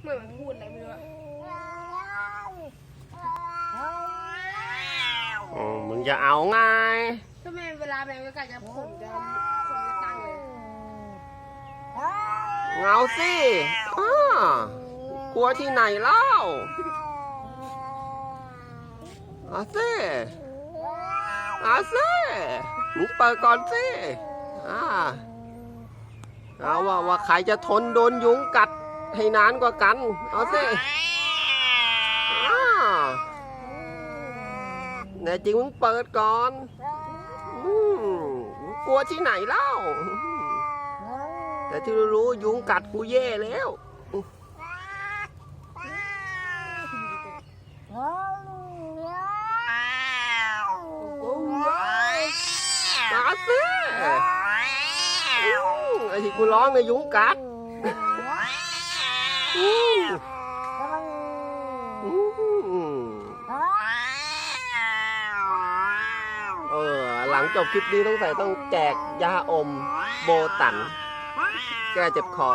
เหมือนมันพูดอะไรไม่รู้อะอ๋อมึงจะเอาไง ทำไมเวลาแมวกัดจะขนจะขนจะตั้งเลยเงาสิอ้ากลัวที่ไหนเล่าเอาสิเอาสิมึงเปิดก่อนสิอ่าเอาว่าว่าใครจะทนโดนยุงกัด ให้นานกว่ากัน เอาสิอ่าแน่จริงมึงเปิดก่อนอืมมึงกลัวที่ไหนเล่า แต่ที่รู้ๆยุงกัดกูแย่แล้วมาสิไอ้ที่กูร้องเนี่ยยุงกัดอื้ออื้อ เออ หลังจบคลิปนี้ต้องใส่ต้องแจกยาอมโบตัน แก้เจ็บคอ